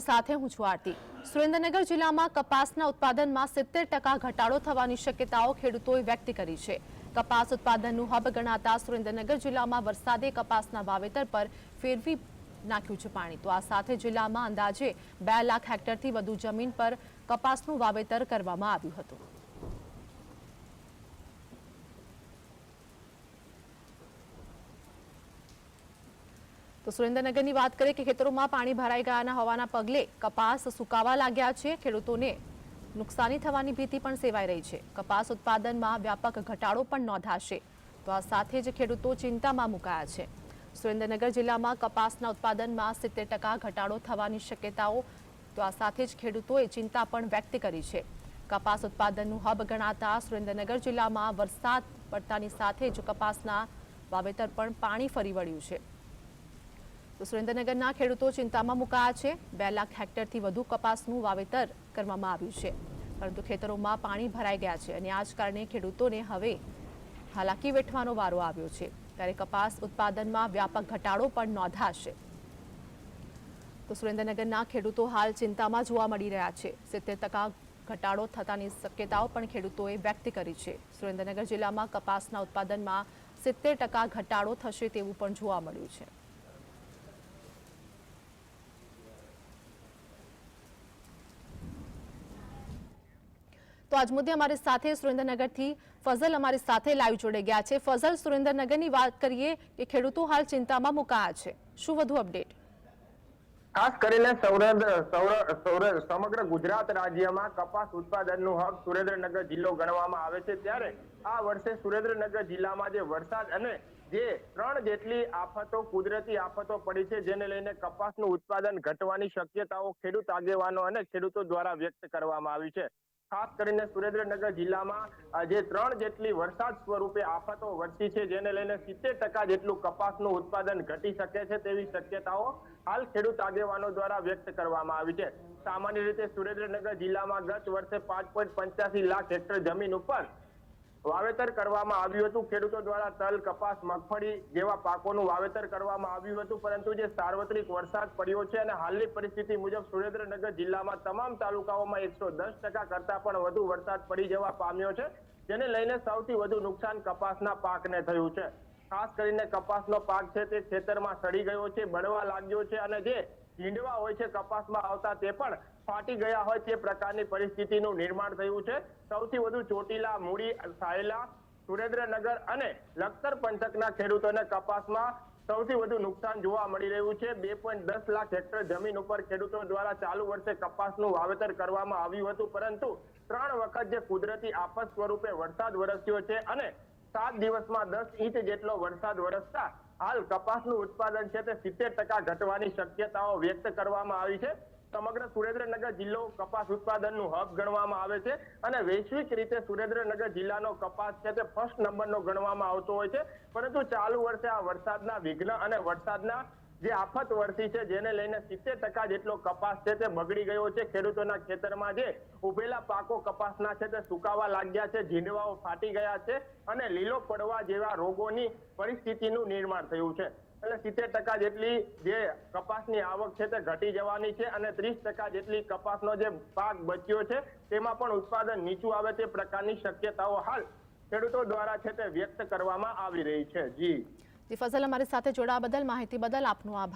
સાથે હું છું આરતી. સુરેન્દ્રનગર જિલ્લામાં કપાસના ઉત્પાદનમાં સિત્તેર ટકા ઘટાડો થવાની શક્યતાઓ ખેડૂતોએ વ્યક્ત કરી છે. કપાસ ઉત્પાદનનું હબ ગણાતા સુરેન્દ્રનગર જિલ્લામાં વરસાદે કપાસના વાવેતર પર ફેરવી નાખ્યું છે પાણી. તો આ સાથે જિલ્લામાં અંદાજે બે લાખ હેક્ટરથી વધુ જમીન પર કપાસનું વાવેતર કરવામાં આવ્યું હતું. તો સુરેન્દ્રનગરની વાત કરીએ કે ખેતરોમાં પાણી ભરાઈ ગયાના હોવાના પગલે કપાસ સુકાવા લાગ્યા છે. ખેડૂતોને નુકસાની થવાની ભીતિ પણ સેવાઈ રહી છે. કપાસ ઉત્પાદનમાં વ્યાપક ઘટાડો પણ નોંધાશે. તો આ સાથે જ ખેડૂતો ચિંતામાં મુકાયા છે. સુરેન્દ્રનગર જિલ્લામાં કપાસના ઉત્પાદનમાં સિત્તેર ટકા ઘટાડો થવાની શક્યતાઓ, તો આ સાથે જ ખેડૂતોએ ચિંતા પણ વ્યક્ત કરી છે. કપાસ ઉત્પાદનનું હબ ગણાતા સુરેન્દ્રનગર જિલ્લામાં વરસાદ પડતાની સાથે જ કપાસના વાવેતર પણ પાણી ફરી વળ્યું છે. તો સુરેન્દ્રનગરના ખેડૂતો ચિંતામાં મુકાયા છે. બે લાખ હેક્ટરથી વધુ કપાસનું વાવેતર કરવામાં આવ્યું છે. પરંતુ ખેતરોમાં પાણી ભરાઈ ગયા છે અને આ જ કારણે ખેડૂતોને હવે હાલાકી વેઠવાનો વારો આવ્યો છે. ત્યારે કપાસ ઉત્પાદનમાં વ્યાપક ઘટાડો પણ નોંધાશે. તો સુરેન્દ્રનગરના ખેડૂતો હાલ ચિંતામાં જોવા મળી રહ્યા છે. સિત્તેર ટકા ઘટાડો થતાની શક્યતાઓ પણ ખેડૂતોએ વ્યક્ત કરી છે. સુરેન્દ્રનગર જિલ્લામાં કપાસના ઉત્પાદનમાં સિત્તેર ટકા ઘટાડો થશે તેવું પણ જોવા મળ્યું છે. આજ મુદ્દે અમારી સાથે સુરેન્દ્રનગરથી ફઝલ અમારી સાથે લાઈવ જોડે ગયા છે. ફઝલ, સુરેન્દ્રનગરની વાત કરીએ કે ખેડૂતો હાલ ચિંતામાં મુકાયા છે. શું વધુ અપડેટ ખાસ કરીને સમગ્ર ગુજરાત રાજ્યમાં કપાસ ઉત્પાદનનું હક સુરેન્દ્રનગર જિલ્લો ગણવામાં આવે છે. ત્યારે આ વર્ષે સુરેન્દ્રનગર જિલ્લામાં જે વરસાદ અને જે ત્રણ જેટલી આફતો, કુદરતી આફતો પડી છે, જેને લઈને કપાસનું ઉત્પાદન ઘટવાની શક્યતાઓ ખેડૂત આગેવાનો અને ખેડૂતો દ્વારા વ્યક્ત કરવામાં આવી છે. ખાસ કરીને સુરેન્દ્રનગર જિલ્લામાં જે ત્રણ જેટલી વરસાદ સ્વરૂપે આફતો વરસી છે, જેને લઈને સિત્તેર ટકા જેટલું કપાસનું ઉત્પાદન ઘટી શકે છે તેવી શક્યતાઓ હાલ ખેડૂત આગેવાનો દ્વારા વ્યક્ત કરવામાં આવી છે. સામાન્ય રીતે સુરેન્દ્રનગર જિલ્લામાં ગત વર્ષે પાંચ પોઈન્ટ પંચ્યાસી લાખ હેક્ટર જમીન ઉપર વાવેતર કરવામાં આવ્યું હતું. ખેડૂતો દ્વારા તલ, કપાસ, મગફળી જેવા પાકોનું વાવેતર કરવામાં આવ્યું હતું. પરંતુ જે સાર્વત્રિક વરસાદ પડ્યો છે અને હાલની પરિસ્થિતિ મુજબ સુરેન્દ્રનગર જિલ્લામાં તમામ તાલુકાઓમાં એકસો દસ ટકા કરતા પણ વધુ વરસાદ પડી જવા પામ્યો છે. જેને લઈને સૌથી વધુ નુકસાન કપાસના પાકને થયું છે. ખાસ કરીને કપાસનો પાક છે તે ખેતરમાં સડી ગયો છે, બળવા લાગ્યો છે અને જે ઝીંડવા હોય છે, કપાસમાં આવતા તે પણ ફાટી ગયા હોય તે પ્રકારની પરિસ્થિતિનું નિર્માણ થયું છે. સૌથી વધુ ચોટીલા, મૂડી, સાયલા, સુરેન્દ્રનગર અને લખતર પંથકના ખેડૂતોને કપાસમાં સૌથી વધુ નુકસાન જોવા મળી રહ્યું છે. બે પોઈન્ટ દસ લાખ હેક્ટર જમીન ઉપર ખેડૂતો દ્વારા ચાલુ વર્ષે કપાસનું વાવેતર કરવામાં આવ્યું હતું. પરંતુ ત્રણ વખત જે કુદરતી આફત સ્વરૂપે વરસાદ વરસ્યો છે અને સાત દિવસમાં દસ ઇંચ જેટલો વરસાદ વરસતા હાલ કપાસનું ઉત્પાદન છે તે સિત્તેર ટકા ઘટવાની શક્યતાઓ વ્યક્ત કરવામાં આવી છે. સમગ્ર સુરેન્દ્રનગર જિલ્લો કપાસ ઉત્પાદનનું હબ ગણવામાં આવે છે અને વૈશ્વિક રીતે સુરેન્દ્રનગર જિલ્લાનો કપાસ છે તે ફર્સ્ટ નંબરનો ગણવામાં આવતો હોય છે. પરંતુ ચાલુ વર્ષે આ વરસાદના વિઘ્ન અને વરસાદના જે આફત વરસી છે, જેને લઈને સિત્તેર ટકા જેટલો કપાસ છે તે બગડી ગયો છે. ખેડૂતોના ખેતરમાં જે ઉભેલા પાકો કપાસના છે તે સુકાવા લાગ્યા છે, ઝીંડવાઓ ફાટી ગયા છે અને લીલો પડવા જેવા રોગોની પરિસ્થિતિનું નિર્માણ થયું છે. એટલે સિત્તેર ટકા જેટલી જે કપાસની આવક છે તે ઘટી જવાની છે અને ત્રીસ ટકા જેટલી કપાસનો જે પાક બચ્યો છે તેમાં પણ ઉત્પાદન નીચું આવે તે પ્રકારની શક્યતાઓ હાલ ખેડૂતો દ્વારા છે તે વ્યક્ત કરવામાં આવી રહી છે. જી. જી ફઝલ અમારી સાથે જોડાવા બદલ માહિતી બદલ આપનો આભાર.